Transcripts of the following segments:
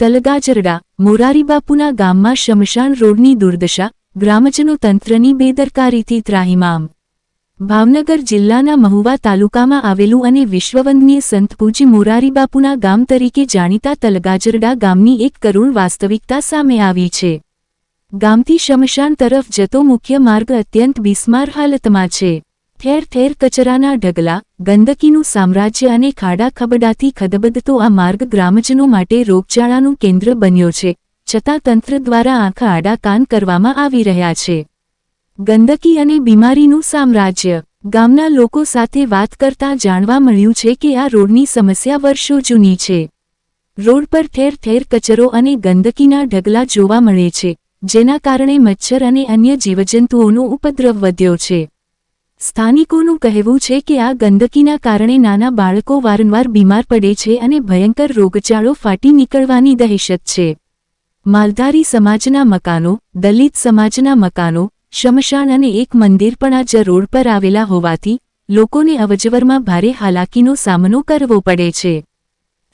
તલગાજરડા, મોરારીબાપુના ગામમાં શમશાન રોડની દુર્દશા, ગ્રામજનો તંત્રની બેદરકારીથી ત્રાહિમામ. ભાવનગર જિલ્લાના મહુવા તાલુકામાં આવેલું અને વિશ્વવંદનીય સંત મોરારીબાપુના ગામ તરીકે જાણીતા તલગાજરડા ગામની એક કરુણ વાસ્તવિકતા સામે આવી છે. ગામથી શમશાન તરફ જતો મુખ્ય માર્ગ અત્યંત બિસ્માર હાલતમાં છે. ઠેર ઠેર કચરાના ઢગલા, ગંદકીનું સામ્રાજ્ય અને ખાડા ખબડાથી ખદબદતો આ માર્ગ ગ્રામજનો માટે રોગચાળાનું કેન્દ્ર બન્યો છે, છતાં તંત્ર દ્વારા આંખા આડા કાન કરવામાં આવી રહ્યા છે. ગંદકી અને બીમારીનું સામ્રાજ્ય. ગામના લોકો સાથે વાત કરતા જાણવા મળ્યું છે કે આ રોડની સમસ્યા વર્ષો જૂની છે. રોડ પર ઠેર ઠેર કચરો અને ગંદકીના ઢગલા જોવા મળે છે, જેના કારણે મચ્છર અને અન્ય જીવજંતુઓનો ઉપદ્રવ વધ્યો છે. સ્થાનિકોનું કહેવું છે કે આ ગંદકીના કારણે નાના બાળકો વારંવાર બીમાર પડે છે અને ભયંકર રોગચાળો ફાટી નીકળવાની દહેશત છે. માલધારી સમાજના મકાનો, દલિત સમાજના મકાનો, શમશાન અને એક મંદિર પણ આ જ રોડ પર આવેલા હોવાથી લોકોને અવજવરમાં ભારે હાલાકીનો સામનો કરવો પડે છે.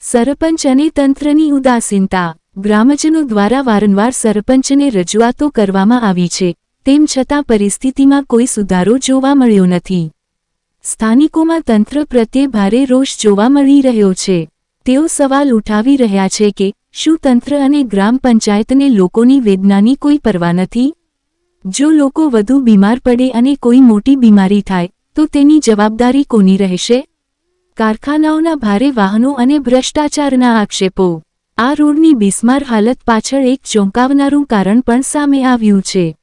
સરપંચ અને તંત્રની ઉદાસીનતા ગ્રામજનો દ્વારા વારંવાર સરપંચને રજૂઆતો કરવામાં આવી છે. તેમ છતાં પરિસ્થિતિમાં કોઈ સુધારો જોવા મળ્યો નથી. સ્થાનિકોમાં તંત્ર પ્રત્યે ભારે રોષ જોવા મળી રહ્યો છે. તેઓ સવાલ ઉઠાવી રહ્યા છે કે, શું તંત્ર અને ગ્રામ પંચાયતને લોકોની વેદનાની કોઈ પરવા નથી? જો લોકો વધુ બીમાર પડે અને કોઈ મોટી બીમારી થાય, તો તેની જવાબદારી કોની રહેશે? કારખાનાઓના ભારે વાહનો અને ભ્રષ્ટાચારના આક્ષેપો. આ રોડની બિસ્માર હાલત પાછળ એક ચોંકાવનારું કારણ પણ સામે આવ્યું છે.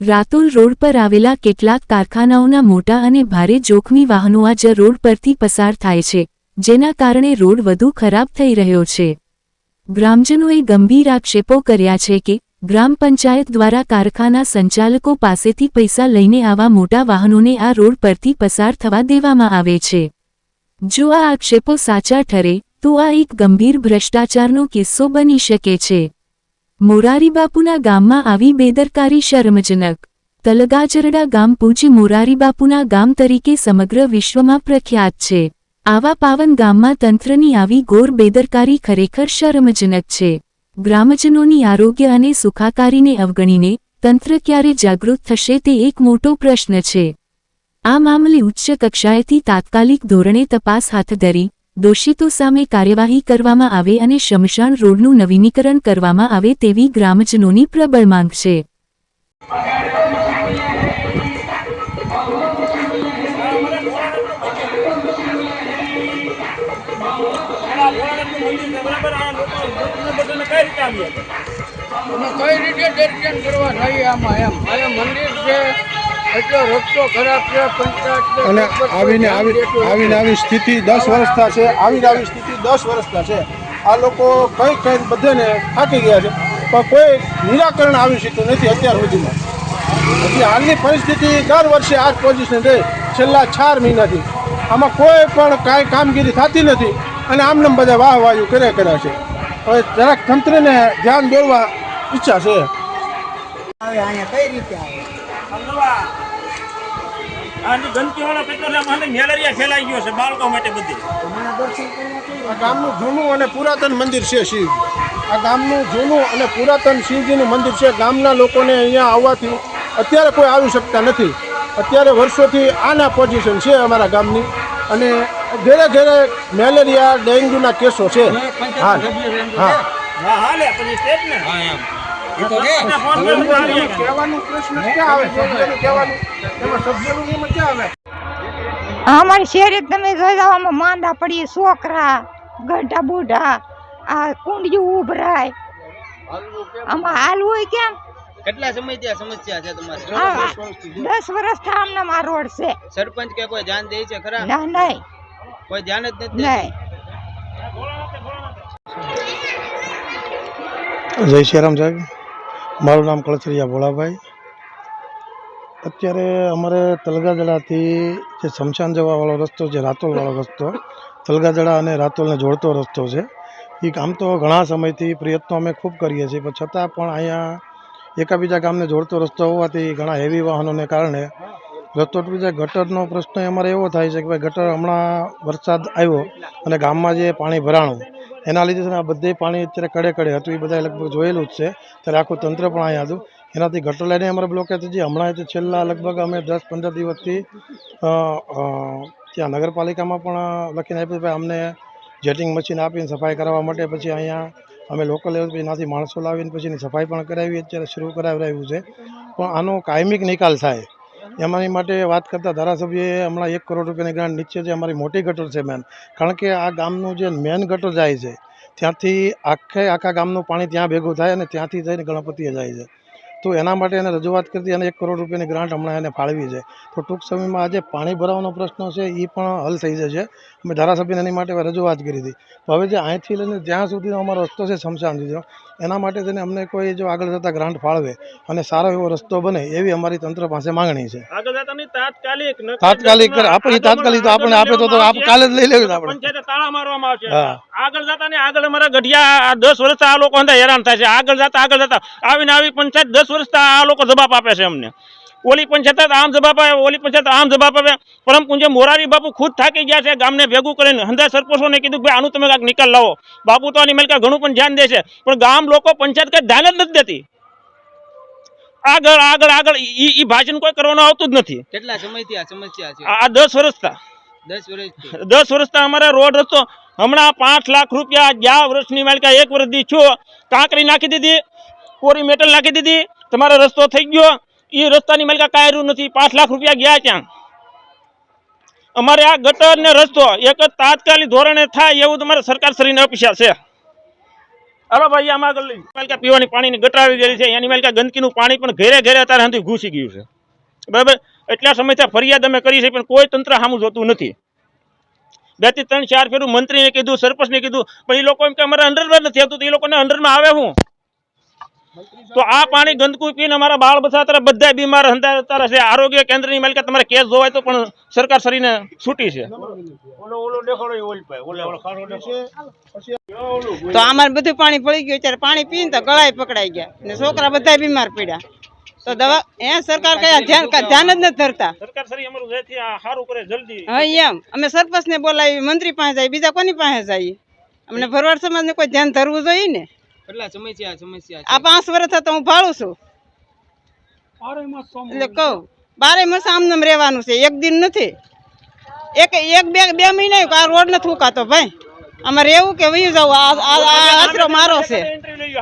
રાતોલ રોડ પર આવેલા કેટલાક કારખાનાઓના મોટા અને ભારે જોખમી વાહનો આ જ રોડ પરથી પસાર થાય છે, જેના કારણે રોડ વધુ ખરાબ થઈ રહ્યો છે. ગ્રામજનોએ ગંભીર આક્ષેપો કર્યા છે કે, ગ્રામ પંચાયત દ્વારા કારખાના સંચાલકો પાસેથી પૈસા લઈને આવા મોટા વાહનોને આ રોડ પરથી પસાર થવા દેવામાં આવે છે. જો આ આક્ષેપો સાચા ઠરે, તો આ એક ગંભીર ભ્રષ્ટાચારનો કિસ્સો બની શકે છે. મોરારીબાપુના ગામમાં આવી બેદરકારી શરમજનક. તલગાજરડા ગામ પૂજી મોરારીબાપુના ગામ તરીકે સમગ્ર વિશ્વમાં પ્રખ્યાત છે. આવા પાવન ગામમાં તંત્રની આવી ગોર બેદરકારી ખરેખર શરમજનક છે. ગ્રામજનોની આરોગ્ય અને સુખાકારીને અવગણીને તંત્ર ક્યારે જાગૃત થશે તે એક મોટો પ્રશ્ન છે. આ મામલે ઉચ્ચ કક્ષાએથી તાત્કાલિક ધોરણે તપાસ હાથ ધરી દોષિતો સામે કાર્યવાહી કરવામાં આવે અને શમશાન રોડનું નવીનીકરણ કરવામાં આવે તેવી ગ્રામજનોની પ્રબળ માંગ છે. કઈ રીતે દર્શન કરવા જઈએ આમાં? એમ મંદિર છે એટલો રસ્તો ખરાબ છે પંચાયત અને આવીને આવી આવીને આવી સ્થિતિ દસ વર્ષના છે આવીને આવી સ્થિતિ દસ વર્ષતા છે. આ લોકો કઈ કઈ બધાને થાકી ગયા છે પણ કોઈ નિરાકરણ આવી શક્યું નથી અત્યાર સુધીમાં. હજી હાલની પરિસ્થિતિ દર વર્ષે આ જ પોઝિશન છે છેલ્લા ચાર મહિનાથી. આમાં કોઈ પણ કાંઈ કામગીરી થતી નથી અને આમને બધા વાહ વાહ્યું કર્યા કર્યા છે. હવે જરાક તંત્રને ધ્યાન દોરવા ઈચ્છા છે. આની ગંદકીવાળા પેટ્રોલિયમ મેલેરિયા ફેલાઈ ગયો છે બાળકો માટે બધી. આ ગામનું જૂનું અને પુરાતન મંદિર છે શિવ. આ ગામનું જૂનું અને પુરાતન શિવજીનું મંદિર છે. ગામના લોકોને અહીંયા આવવાથી અત્યારે કોઈ આવી શકતા નથી. અત્યારે વર્ષોથી આના પોઝિશન છે અમારા ગામની. અને ઘેરે ઘેરે મેલેરિયા ડેન્ગ્યુના કેસો છે. હા. હા હા અમારી શેરી તમે જોઈ માંદા પડીએ છોકરા ગઢા બુઢા આ કુંડિયું ઉભરાય. આમાં હાલ હોય કેમ? કેટલા સમયથી આ સમસ્યા છે તમારે? દસ વર્ષ આમને આ રોડ છે. સરપંચ કે કોઈ ધ્યાન દે છે ખરા? ના નહીં. કોઈ ધ્યાન જ નથી નહીં. જય શ્રીરામ સાહેબ. મારું નામ કળથરિયા ભોળાભાઈ. અત્યારે અમારે તલગાદડાથી જે શમશાન જવાવાળો રસ્તો છે, રાતોલવાળો રસ્તો, તલગાદડા અને રાતોલને જોડતો રસ્તો છે. એ ગામ તો ઘણા સમયથી પ્રયત્નો અમે ખૂબ કરીએ છીએ, પણ છતાં પણ અહીંયા એકાબીજા ગામને જોડતો રસ્તો હોવાથી ઘણા હેવી વાહનોને કારણે રસ્તો તૂટી જાય ગટરનો પ્રશ્ન અમારે એવો થાય છે કે ભાઈ ગટર હમણાં વરસાદ આવ્યો અને ગામમાં જે પાણી ભરાણું એના લીધે છે આ બધે પાણી અત્યારે કડે કડે હતું, એ બધા લગભગ જોયેલું જ છે. ત્યારે આખું તંત્ર પણ અહીંયા હતું. એનાથી ગટર લાઈને અમારે બ્લોકેજ હતી હમણાં તો છેલ્લા લગભગ અમે દસ પંદર દિવસથી ત્યાં નગરપાલિકામાં પણ લખીને આપ્યું ભાઈ અમને જેટિંગ મશીન આપીને સફાઈ કરાવવા માટે પછી અહીંયા અમે લોકલ લેવલ પછી એનાથી માણસો લાવીને પછી સફાઈ પણ કરાવી, અત્યારે શરૂ કરાવડાવ્યું છે. પણ આનો કાયમિક નિકાલ થાય. એમાંની માટે વાત કરતાં ધારાસભ્યએ હમણાં એક કરોડ રૂપિયાની ગ્રાન્ટ નીચે જે અમારી મોટી ગટર છે મેન કારણ કે આ ગામનું જે મેન ગટર જાય છે, ત્યાંથી આખે આખા ગામનું પાણી ત્યાં ભેગું થાય અને ત્યાંથી જઈને ગણપતિએ જાય છે. તો એના માટે એને રજૂઆત કરતી અને એક કરોડ રૂપિયાની ગ્રાન્ટ હમણાં એને ફાળવી છે. તો ટૂંક સમયમાં આજે પાણી ભરાવાનો પ્રશ્ન છે એ પણ હલ થઈ જશે. અમે ધારાસભ્યને એની માટે રજૂઆત કરી હતી. તો હવે જે અહીંથી લઈને જ્યાં સુધીનો અમારો રસ્તો છે શમશાન સુધીનો એના માટે તેને અમને કોઈ જો આગળ જતાં ગ્રાન્ટ ફાળવે અને સારો એવો રસ્તો બને એવી અમારી તંત્ર પાસે માંગણી છે. તાત્કાલિક તાત્કાલિક આપણે તાત્કાલિક તો આપણે આપે તો કાલે જ લઈ લેવું આપણે. તાળા મારવામાં આવશે. હા. આગળ જતા ને આગળ અમારા ગઢિયા દસ વર્ષ આ લોકો હેરાન થાય છે. આગળ જતા આગળ જતા આવીને આવી પંચાયત દસ વર્ષથી આ લોકો જવાબ આપે છે અમને. ઓલી પંચાયત આમ જવાબ આપે ઓલી પંચાયત આમ જવાબ આપે. પરમ પૂજ્ય મોરારી બાપુ ખુદ થાકી ગયા છે ગામને ભેગું કરીને હંધા સરપંચોને કીધું કે ભાઈ આનું તમે કાંઈક નિકાલ લાવો. બાપુ તો આની મેલકા ઘણું પણ ધ્યાન દે છે. પણ ગામ લોકો પંચાયત કઈ ધ્યાન જ નથી દેતી. આગળ આગળ આગળ ઈ ઈ ભાષણ કોઈ કરવાનું આવતું જ નથી. કેટલા સમયથી આ સમસ્યા છે? આ આ દસ વર્ષથી. દસ વર્ષથી. દસ વર્ષથી અમારે રોડ રસ્તો હમણાં પાંચ લાખ રૂપિયા ગયા વર્ષની માલિકા એક વર્ષથી છો. કાંકરી નાખી દીધી કોરી મેટલ નાખી દીધી તમારો રસ્તો થઈ ગયો એ રસ્તાની માલિકા કાયરું નથી. પાંચ લાખ રૂપિયા ગયા ત્યાં અમારે આ ગટર ને રસ્તો એક જ તાત્કાલિક ધોરણે થાય એવું તમારે સરકાર શ્રીને અપેક્ષા છે. હાલો ભાઈ, આમાં આગળ માલિકા પીવાની પાણીની ગટર આવી ગયેલી છે. એની માલિકા ગંદકીનું પાણી પણ ઘેરે ઘરે અત્યારે સુધી ઘૂસી ગયું છે. બરાબર? એટલા સમયથી ફરિયાદ અમે કરી છે, પણ કોઈ તંત્ર સામું જોતું નથી. બેથી ત્રણ ચાર ફેરું મંત્રીને કીધું, સરપંચને કીધું, પણ એ લોકો એમ કે અમારે અંડરમાં નથી આવતું, તો એ લોકોને અંડરમાં આવે હું? તો આ પાણી ગંદકુ પીને અમારા બાળ બચ્ચા અત્યારે બધા બીમાર હંતા છે આરોગ્ય કેન્દ્રની માલિકા તમારે કેસ જોવાય તો પણ સરકાર શરીને છૂટી છે. તો અમારે બધું પાણી પડી ગયું ત્યારે પાણી પીને તો ગળાય પકડાઈ ગયા. ને છોકરા બધા બીમાર પડ્યા. તો દવા એ સરકાર કયા ધ્યાન જ નથી ધરતા. સરકાર શ્રી અમારું જેથી આ સારું કરે જલ્દી. હા એમ. અમે સરપંચ ને બોલાવી મંત્રી પાસે જાય બીજા કોની પાસે જઈએ અમને ભરવાડ સમાજ ને કોઈ ધ્યાન ધરવું જોઈએ ને? કેટલા સમયથી આ સમસ્યા આ પાંચ વર્ષ તો હું ભાળું છું. એટલે કહું બારે માસ આમનામ રહેવાનું છે એક દિન નથી. એક એક બે બે મહિના આ રોડ નથી ઉકાતો ભાઈ. અમારે એવું કે વયું જવું આ આ- આ આશરો મારો છે.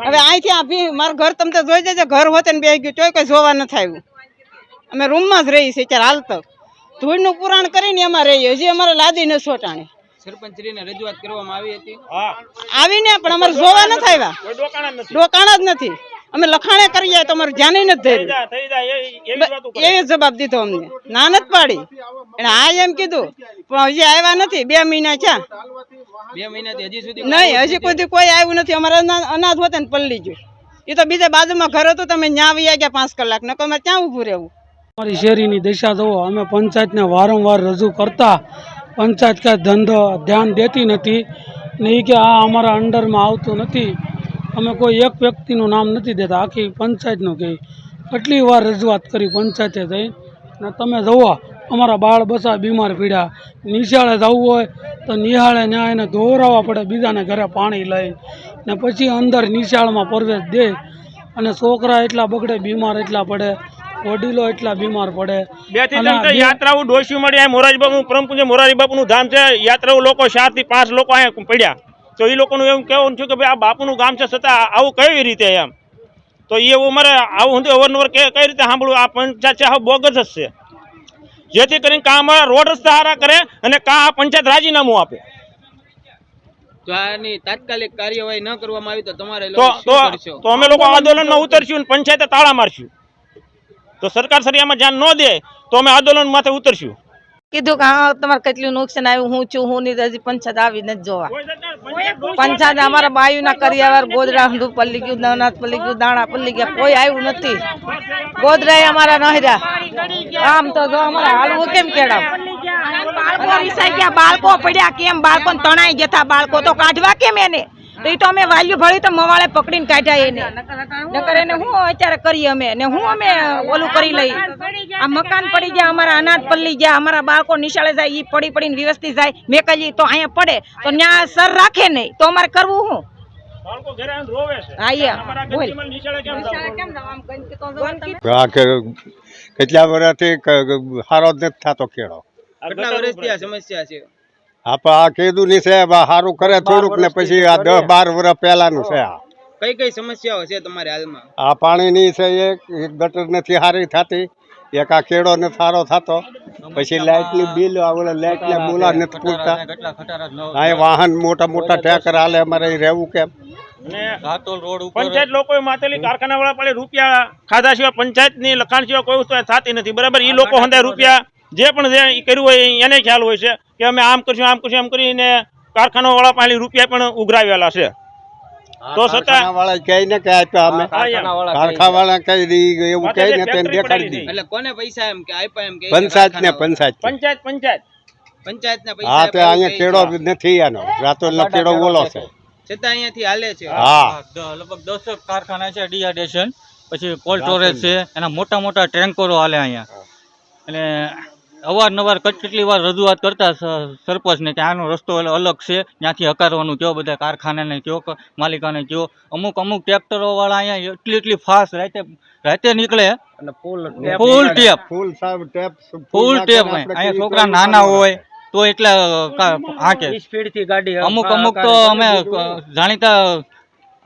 હવે અહીંથી આ ભી મારું ઘર તમે તો જોઈ જજો ઘર હોતે ને બે ગયું તોય કોઈ જોવા નથી આવ્યું અમે રૂમમાં જ રહીએ છીએ અત્યારે હાલ તક ધૂળનું પુરાણ કરીને એમાં રહીએ હજી અમારે લાદી ન સોટાણી. સરપંચશ્રીને રજૂઆત કરવામાં આવી હતી. આવીને પણ અમારે જોવા નથી આવ્યા ડોકાણા જ નથી. ડોકાણા જ નથી. અમે લખાણે કરીએ જાય તો અમારું ધ્યાન નથી ધર્યું. જાય થઈ જાય એ- એવી જવાબ દીધો અમને. ના નથી પાડી. અને આ એમ કીધું પણ હજી આવ્યા નથી. બે મહિના ક્યાં બે મહિનાથી હજી સુધી નહીં હજી કોઈ કોઈ આવ્યું નથી. અમારે અના- અનાજ હોતે ને પલ્લી ગયું. એ તો બીજા બાજુમાં ઘર હતું તમે ન્યા આવી ગયા પાંચ કલાક. નકર અમારે ક્યાં ઊભું રહેવું? અમારી શેરીની દિશા જુઓ. અમે પંચાયતને વારંવાર રજૂ કરતા પંચાયત કાંઈ ધંધો ધ્યાન દેતી નથી ને એ કે આ અમારા અંડરમાં આવતું નથી. અમે કોઈ એક વ્યક્તિનું નામ નથી દેતા. આખી પંચાયતનું કહી કેટલી વાર રજૂઆત કરી પંચાયતે જઈ ને તમે જુઓ, અમારા બાળ બસા બીમાર પીડ્યા નિશાળે જવું હોય તો નિહાળે ન્યાય એને દોરાવવા પડે, બીજાને ઘરે પાણી લઈ ને પછી અંદર નિશાળમાં પ્રવેશ દે. અને છોકરા એટલા બગડે, બીમાર એટલા પડે વડીલો એટલા બીમાર પડે. બેથી ત્રણ તો યાત્રાઓ ડોસ્યું મળી આ મોરારી બાપુ પરમ પૂજ્ય મોરારી બાપુનું ધામ છે યાત્રાઓ લોકો ચારથી પાંચ લોકો અહીંયા પડ્યા. તો એ લોકોનું એમ કહેવું થયું કે ભાઈ આ બાપુનું ગામ છે છતાં આવું કઈ રીતે એમ? તો એ એવું મારે આવું હું અવારનવાર કઈ રીતે સાંભળવું આ પંચાયત છે આ બોગસ જ છે. જેથી કરીને કાં અમારા રોડ સહારા સારા કરે અને કાં આ પંચાયત રાજીનામું આપે. આની તાત્કાલિક કાર્યવાહી ન કરવામાં આવી તો તમારે તો અમે લોકો આંદોલનમાં ઉતરશું પંચાયતે તાળા મારશું. તો સરકાર સરી આમાં ધ્યાન ન દે તો અમે આંદોલન માથે ઉતરશું. કીધું કે હા તમારે કેટલું નુકસાન આવ્યું હું છું હું નહીં હજી પંચાયત આવી નથી જોવા. પંચાયત અમારા બાયુના કરિયાવર ગોદરા હંધુ પલ્લી ગયું નવનાથ પલ્લી ગયું દાણા પલ્લી ગયા કોઈ આવ્યું નથી. ગોદરા અમારા નહેરા આમ તો જો અમારા હાલવું કેમ કેળાવ? બાળકો રિસાઈ ગયા બાળકો પડ્યા કેમ? બાળકો તણાઈ જતા બાળકો તો કાઢવા કેમ એને? તો એ તો અમે વાલ્યું ભળી તો મવાળે પકડીને કાઢ્યા એને. નકર એને હું અત્યારે કરીએ અમે ને હું અમે ઓલું કરી લઈ આ મકાન પડી ગયા અમારા અનાજ પલ્લી ગયા અમારા બાળકો નિશાળે જાય એ પડી પડીને વ્યવસ્થિત જાય. મેકલી તો અહીંયા પડે તો ત્યાં સર રાખે નહીં તો અમારે કરવું શું બાળકો ઘરે આવીને રોવે છે. હા કેટલા વર્ષથી સારો જ નથી થતો કેળો. કેટલા વર્ષથી આ સમસ્યા છે? આપણે આ કીધું નહીં સાહેબ આ સારું કરે થોડુંક ને પછી આ દસ બાર વર્ષ પહેલાનું છે આ. કઈ કઈ સમસ્યાઓ છે તમારે હાલમાં? આ પાણીની છે એક ગટર નથી સારી થતી એક આ કેળો ને સારો થતો. પછી લાઇટની બિલ ઓલા લાઇટના બોલા નથી પૂરતા. હા વાહન મોટા મોટા ટેકર હાલે અમારે રહેવું કેમ? પંચાયત લોકો માતેલી કારખાના વાળા રૂપિયા ખાધા સિવાય પંચાયતની લખાણ સિવાય કોઈ વસ્તુ થતી નથી. બરાબર? એ લોકો હંધાય રૂપિયા જે પણ જે કર્યું હોય એને ખ્યાલ હોય છે કે અમે આમ કરશું આમ કરશું એમ કરીને કારખાના વાળા પાસે રૂપિયા પણ ઉઘરાવેલા છે. તો છતાં વાળા કહે ને કે આપ્યા અમે. કારખા વાળા કહી દી એવું માથે ને તેને દેખાડી દી. એટલે કોને પૈસા એમ કે આપ્યા એમ કે પંચાયત ને પંચાયત. પંચાયત પંચાયત. પંચાયતના પૈસા હા તે અહીંયા એવું નથી આનો. ઓલો છે. છે. છતાં અહીંયાથી હાલે છે. હા. લગભગ દસેક કારખાના છે ડિહાઇડ્રેશન પછી કોલ્ડ સ્ટોરેજ છે એના મોટા મોટા ટેન્કરો હાલે અહીંયા. અને અવારનવાર કટ- કેટલી વાર રજૂઆત કરતા સરપંચને કે આનો રસ્તો અલ- અલગ છે ત્યાંથી હકારવાનું કયો બધા કારખાનાને કયો માલિકાને કયો. અમુક અમુક ટ્રેક્ટરોવાળા અહીંયા એટલી એટલી ફાસ્ટ રાતે રાતે નીકળે. ફૂલ ટેપ ફૂલ ટેપ ફૂલ ટેપ અહીંયા છોકરા નાના હોય તો એટલા સ્પીડથી ગાડી અમુક અમુક તો અમે જાણીતા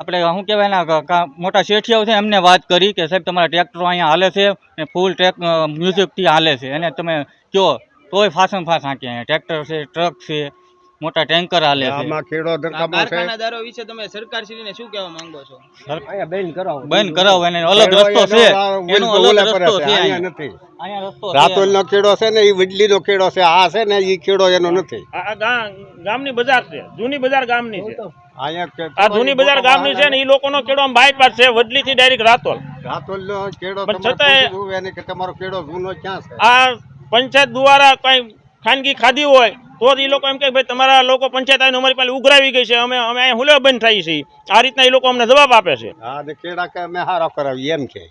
આપણે શું કહેવાય ને મોટા શેઠિયાઓ છે એમને વાત કરી કે સાહેબ તમારા ટ્રેક્ટરો અહીંયા હાલે છે ને ફૂલ ટ્રેક મ્યુઝિકથી હાલે છે. એને તમે કહો તોય ફાસમ ફાસ હાંકે. અહીંયા ટ્રેક્ટર છે ટ્રક છે મોટા ટેન્કર હાલે છે. આમાં ધરકામો છે. કારખાનાદારો વિશે તમે સરકારશ્રીને શું કહેવા માંગો છો? બંધ કરાવો. એને અલગ રસ્તો છે. એનો અલગ રસ્તો છે અહીંયા. અહીંયા નથી. અહીંયા રસ્તો છે. ને એ વડલીનો ખેડો છે. આ છે ને એ ખેડો એનો નથી. આ ગામની બજાર છે જૂની બજાર ગામની છે. આ જૂની બજાર ગામની છે ને એ લોકોનો કેળો આમ બાયપાસ છે વડલી થી ડાયરેક્ટ રાતોલ રાતોલનો કેળો પણ છતાંય- કે તમારો કેડો જૂનો ક્યાં છે? આ પંચાયત દ્વારા કઈ ખાનગી ખાધી હોય તો જ એ લોકો એમ કે ભાઈ તમારા લોકો પંચાયત આવીને અમારી પાસે ઉઘરાવી ગઈ છે અમે અમે અહીંયા હુલે બંધ થઈ છીએ. આ રીતના એ લોકો અમને જવાબ આપે છે. હા ને કેળા કે અમે હારો કરાવી એમ કે.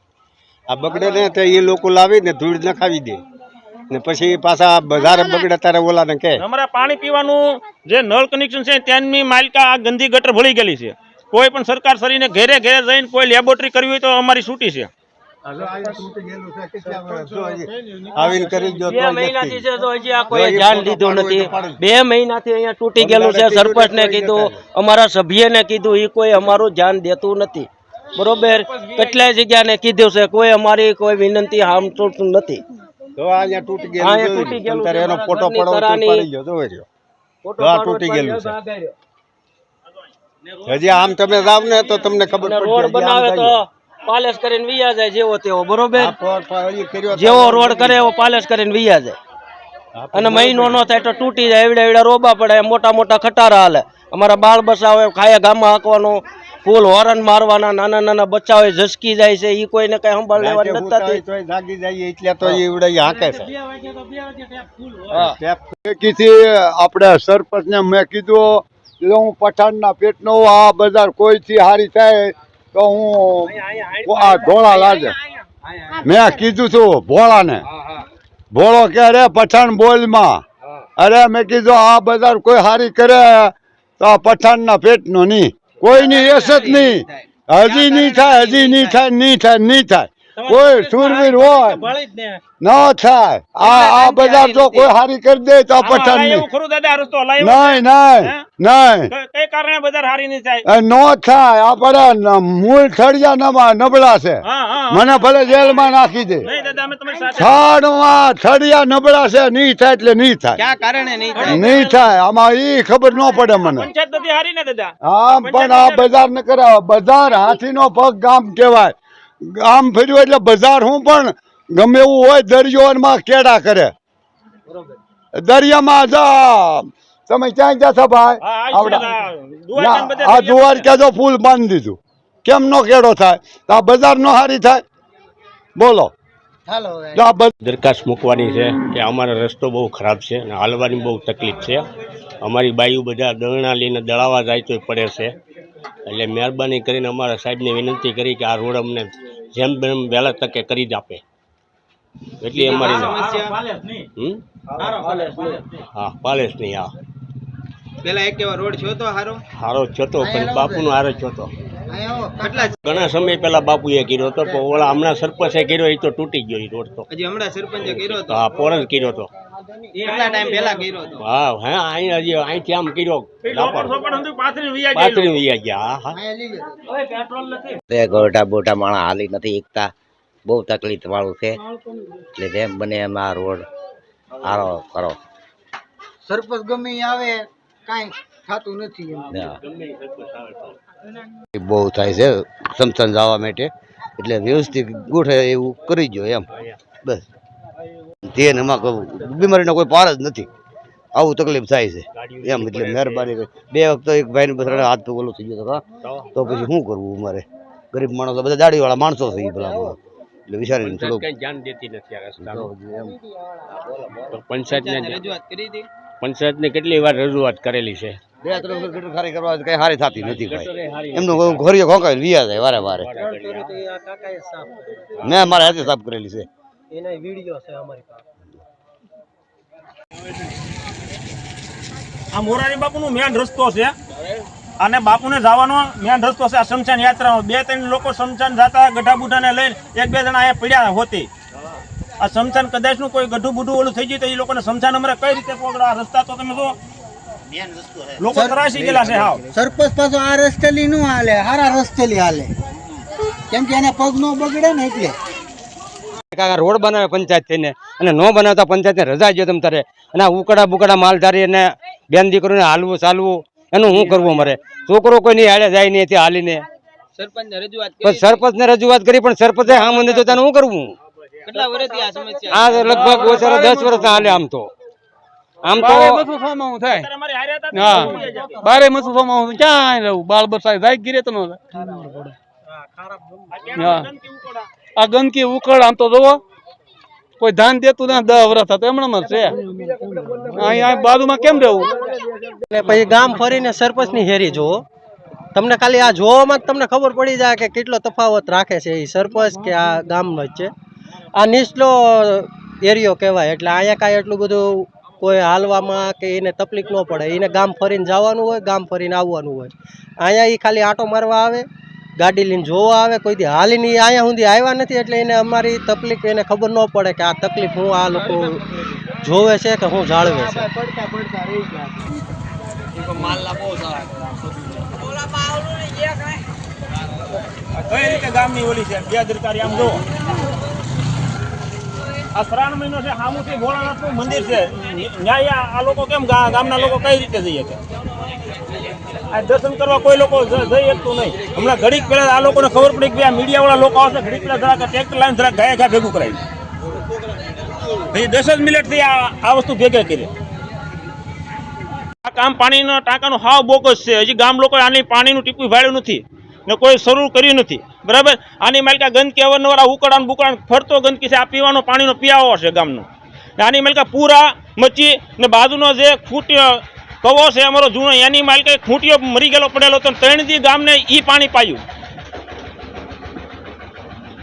આ બગડે ને તો એ લોકો લાવીને ધૂળ નખાવી દે. ને પછી પાછા બજાર બગડે ત્યારે ઓલાને કે. અમારા પાણી પીવાનું જે નળ કનેક્શન છે ત્યાંની માલિકા આ ગંદી ગટર ભળી ગયેલી છે. કોઈ પણ સરકાર સરીને ઘેરે ઘેરે જઈને કોઈ લેબોરેટરી કરવી હોય તો અમારી છૂટી છે. આવીને કરી ગયો બે મહિનાથી નથી. છે તો હજી આ કોઈ ધ્યાન લીધું નથી. બે મહિનાથી અહીંયા તૂટી ગયેલું છે સરપંચ ને કીધું અમારા સભ્ય ને કીધું એ કોઈ અમારું ધ્યાન દેતું નથી. બરોબર? કેટલાય જગ્યાને કીધું છે કોઈ અમારી કોઈ વિનંતી હામતું નથી. તો અહીંયા તૂટી ગયેલું. તૂટી ગયેલું છે. એનો ફોટો ઘરની પડો પડી ગયો જોઈ રહ્યો ફોટો હા, પાડો તૂટી ગયેલું છે. આ હજી આમ તમે જાવ ને તો તમને ખબર અને પડશે રોડ હજી આમ બનાવે તો. પાલેસ કરીને વિયા જાય જેવો તેવો બરોબર આ ફોર ફાર એ કર્યો તો જેવો રોડ કરે એવો પાલેસ કરીને વિયા જાય અને મહિનો નો થાય તો તૂટી જાય એવડા એવડા રોબા પડે મોટા મોટા ખટારા હાલે અમારા બાળ હોય ખાયા ગામમાં હાંકવાનું ફૂલ હોરન મારવાના નાના નાના બચ્ચા હોય ઝસકી જાય છે એ કોઈને કઈ સંભાળ લેવાની નથી જાગી જઈએ એટલે તો એવડે હાંકે છે. ટેપ કીધી આપણે સરપંચને મેં કીધું જો હું પઠાણના પેટનો આ બજાર કોઈથી હારી થાય તો હું આ ધોળા લાગે. મેં કીધું છું ભોળાને. ભોળો કે અરે પઠાણ બોલમાં. અરે મેં કીધું આ બજાર કોઈ હારી કરે તો આ પઠાણના પેટનો નહીં. કોઈની એસ જ નહીં હજી નહીં થાય હજી નહીં થાય નહીં થાય નહીં થાય. કોઈ સુરવીર હોય. ન થાય. આ આ બજાર જો કોઈ હારી કરી દે તો પઠાણ નહીં. ખરું દાદા રસ્તો નહીં નહીં નહીં. કઈ- કઈ કારણે બજાર હારી નહીં થાય? એ થાય. આપણે મૂળ થળિયા નબળા નબળા છે. હા હા મને ભલે જેલમાં નાખી દે. નહીં દાદા અમે થાળમાં થળિયા નબળા છે. નહીં થાય એટલે નહીં થાય. ક્યાં કારણે નહીં થાય? આમાં ઈ ખબર ન પડે મને. પંચાયત નથી હારી ને દાદા? આમ પણ આ બજાર ન કરાવે. બજાર હાથી નો પગ ગામ કહેવાય. ગામ ફર્યું એટલે બજાર હું પણ ગમે એવું હોય દરિયોમાં કેડા કરે. દરિયામાં જા તમે ક્યાં ગયા છો ભાઈ? આ દ્વારકા જો ફૂલ બાંધી દીધું. કેમ નો કેડો થાય? તો આ બજાર નો હારી થાય? બોલો. દરખાસ્ત મૂકવાની છે કે અમારો રસ્તો બહુ ખરાબ છે અને હાલવાની બહુ તકલીફ છે. અમારી બાયુ બધા દળણા લઈને દળાવા જાય તોય પડે છે. એટલે મહેરબાની કરીને અમારા સાહેબને વિનંતી કરી કે આ રોડ અમને જેમ બેમ વહેલા તકે કરી જ આપે. એટલી અમારી? હા પાલેસ નહીં. હા પેલા એક એવા રોડ છો તો હારો? હારો છતો પણ બાપુનો હારો કેટલા ઘણા સમય પહેલા બાપુએ કર્યો હતો પણ ઓલા હમણાં સરપંચે કર્યો એ તો તૂટી ગયો એ રોડ તો. હજી હમણાં સરપંચે કર્યો હતો? હા પોરજ કર્યો હતો. કેટલા ટાઈમ પહેલા કર્યો હતો? હા હે અહીં હજી અહીંથી આમ કર્યો. પાથરી વૈયા ગયા હા હા. ગોટા બોટા માણા હાલી નથી એકતા. બહુ તકલીફ વાળું છે. એટલે જેમ બને એમ આ રોડ સારો કરો. સરપંચ ગમે આવે કાંઈ થતું નથી બહુ થાય છે સમસન જવા માટે. એટલે વ્યવસ્થિત ગોઠે એવું કરી જો એમ. બસ. તે એમાં કોઈ બીમારીનો કોઈ પાર જ નથી. આવું તકલીફ થાય છે. એમ એટલે મહેરબાની કરી. બે વખત એક ભાઈને બસરાને હાથ તો ઓલું થઈ ગયો હતો તો પછી શું કરવું મારે ગરીબ માણસો બધા દાઢીવાળા માણસો છે એ પેલા એટલે વિચારીને ધ્યાન દેતી નથી પંચાયતને હતી? પંચાયતને કેટલી વાર રજૂઆત કરેલી છે? બે ત્રણ વખત ગટર ખારી કરવા કઈ હારી થતી નથી ભાઈ. એમનું ઘોરીઓ ખોંકાય વિયા જાય વારે વારે. મેં મારા હાથે સાફ કરેલી છે. એના વીડિયો છે અમારી પાસે. આ મોરારી બાપુનું મેન રસ્તો છે. અને બાપુને જવાનો મેન રસ્તો છે આ શમશાન યાત્રામાં બે ત્રણ લોકો શમશાન જતા ગઢા બુઢાને લઈને એક બે જણા અહીંયા પડ્યા હોતી. આ શમશાન કદાચનું કોઈ ગઢું બુઢું ઓલું થઈ ગયું તો એ લોકોને શમશાન અમારે કઈ રીતે પગડો આ રસ્તા તો તમે જો લોકો તરાસી ગયેલા છે હાવ. સરપંચ પાછો આ રસ્તેલી નું હાલે હારા રસ્તેલી હાલે. કેમ કે એને પગ નો બગડે ને એટલે. કાકા રોડ બનાવે પંચાયત થઈને અને ન બનાવતા પંચાયતને રજા જો તમે તારે. અને આ ઉકડા બુકડા માલધારી અને બેન દીકરીને હાલવું ચાલવું એનું શું કરવું મારે છોકરો કોઈ નહીં હાડે જાય નહીં ત્યાં હાલીને. કરી સરપંચને રજૂઆત કરી પણ સરપંચે હા મને તો તેને શું કરવું આ લગભગ ઓછા દસ વર્ષ હાલે આમ તો. આમ તો થાય. હા. બારે મસુફામાં હું ક્યાં રહું? બાળ બસાય જાય ગીરે તો નો હા આ ગંદકી ઉકળ આમ તો જોવો. કોઈ ધાન દેતું ના દસ વર્ષ થતો. એમણે છે. અહીંયા બાજુમાં કેમ રહેવું? એટલે પછી ગામ ફરીને સરપંચની હેરી જોવો તમને ખાલી આ જોવામાં જ તમને ખબર પડી જાય કે કેટલો તફાવત રાખે છે એ સરપંચ કે આ ગામ વચ્ચે આ નીચલો એરિયો કહેવાય. એટલે અહીંયા કાંઈ એટલું બધું કોઈ હાલવામાં કે એને તકલીફ ન પડે. એને ગામ ફરીને જવાનું હોય, ગામ ફરીને આવવાનું હોય. અહીંયા એ ખાલી આંટો મારવા આવે, ગાડી લઈને જોવા આવે, કોઈ દી હાલીને અહીંયા સુધી આવ્યા નથી એટલે એને અમારી તકલીફ એને ખબર ન પડે કે આ તકલીફ હું આ લોકો જોવે છે કે હું જાળવે છે. ગામની ઓલી છે? બે આમ જો આ શ્રાવણ મહિનો છે સામુથી ભોળાનાથનું મંદિર છે. ન્યાય આ લોકો કેમ ગામના લોકો કઈ રીતે જઈએ છે આ દર્શન કરવા કોઈ લોકો જઈ શકતું નહીં. હમણાં ઘડીક પહેલા આ લોકોને ખબર પડી કે આ મીડિયા વાળા લોકો આવશે, ઘડીક પહેલાં જરાક ટ્રેક્ટર લાઈન જરાક ગયા ગયા ભેગું કરાવી પછી દસ જ મિનિટથી આ આ વસ્તુ ભેગા કરી. આ કામ પાણીના ટાંકાનો હાવ બોગસ છે. હજી ગામ લોકોએ આની પાણીનું ટીપું ભાડ્યું નથી. ને કોઈ શરૂ કર્યું નથી. બરાબર? આની માલિકા ગંદકી અવારનવાર આ બુકળાણ ફરતો ગંદકી છે. આ પીવાનો પાણીનો પીવાઓ છે ગામનો. આની માલિકા પૂરા મચી ને બાજુનો જે ખૂટ્યો કવો છે અમારો જૂનો, એની માલિકા ખૂંટીઓ મરી ગયેલો પડેલો તો ત્રણ દી ગામને એ પાણી પાયું.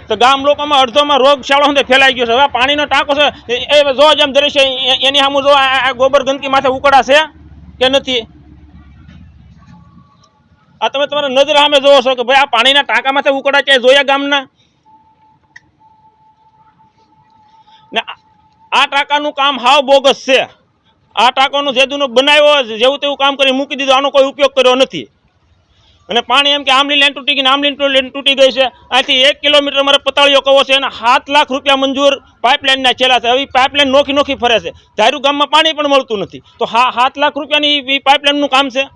તો ગામ લોકોમાં અડધોમાં રોગચાળો સુધી ફેલાઈ ગયો છે. હવે પાણીનો ટાંકો છે. એ- જો જેમ દરેશ એની સામું જો આ આ ગોબર ગંદકી માથે ઉકળા છે કે નથી? આ તમે તમારા નજર સામે જોવો છો કે ભાઈ આ પાણીના ટાંકામાંથી ઉકળા ક્યાંય જોયા ગામના? ને આ- ટાંકાનું કામ હાવ બોગસ છે. આ ટાંકાનું જેદુનો બનાવ્યો જેવું તેવું કામ કરી મૂકી દીધું, આનો કોઈ ઉપયોગ કર્યો નથી. અને પાણી એમ કે આમલી લાઈન તૂટી ગઈ આમલી લાઈન તૂટી ગઈ છે. અહીંથી એક કિલોમીટર મારે પતાળીઓ કહો છે અને સાત લાખ રૂપિયા મંજૂર પાઇપલાઇનના છેલ્લા છે. હવે પાઇપલાઇન નોખી નોખી ફરે છે. ધાર્યું ગામમાં પાણી પણ મળતું નથી. તો હા, સાત લાખ રૂપિયાની પાઇપલાઇનનું કામ છે?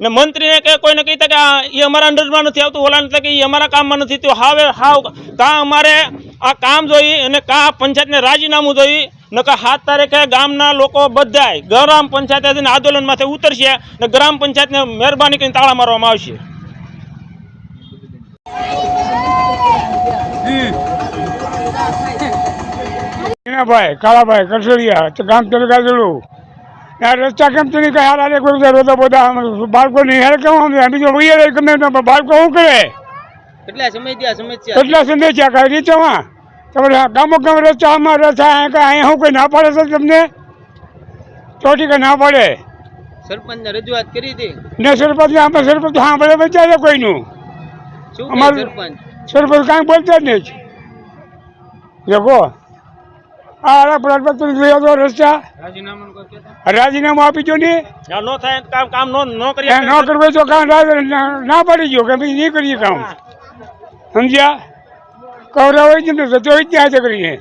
ને મંત્રીને કે કોઈને કહીતા કે એ અમારા અંડરમાં નથી આવતું ઓલા એટલે કે એ અમારા કામમાં નથી. તો હાવે, હાવ, કાં અમારે આ કામ જોઈ અને કાં પંચાયતને રાજીનામું જોઈ નકા સાત તારીખે ગામના લોકો બધાય ગ્રામ પંચાયત આંદોલનમાંથી ઉતરશે ને ગ્રામ પંચાયતને મહેરબાની કરીને તાળા મારવામાં આવશે. ભાઈ કાળાભાઈ કસોડિયા, ગામ આ રસ્તા કેમ તો નહીં કઈ હારા કોઈ બધા રોતા બધા બાળકો નહીં હેર કેમ અમે બીજો વહીએ રહે ગમે બાળકો શું કરે? કેટલા સમય આ સમસ્યા કેટલા સંદેશા કઈ રીતેમાં તમારે આ ગામો ગામ રસ્તા આમાં રસ્તા અહીંયા શું કોઈ ના પાડે છે તમને? ચોટી કઈ ના પાડે? સરપંચ ને રજૂઆત કરી હતી? ને સરપંચ આમાં સરપંચ હા ભલે બચાવે કોઈનું. અમારું સરપંચ? સરપંચ કાંઈ બોલતા જ નહીં. દેખો આ પ્રજાપતિ જોયો તો રસ્તા? રાજીનામું આપી દો ને. નો થાય કામ કામ નો ન કરીએ. ન કરવે તો કામ ના- પાડી ગયો કે ભાઈ નહીં કરીએ કામ. સમજ્યા? કવરા હોય છે ને તો જ ત્યાં કરીને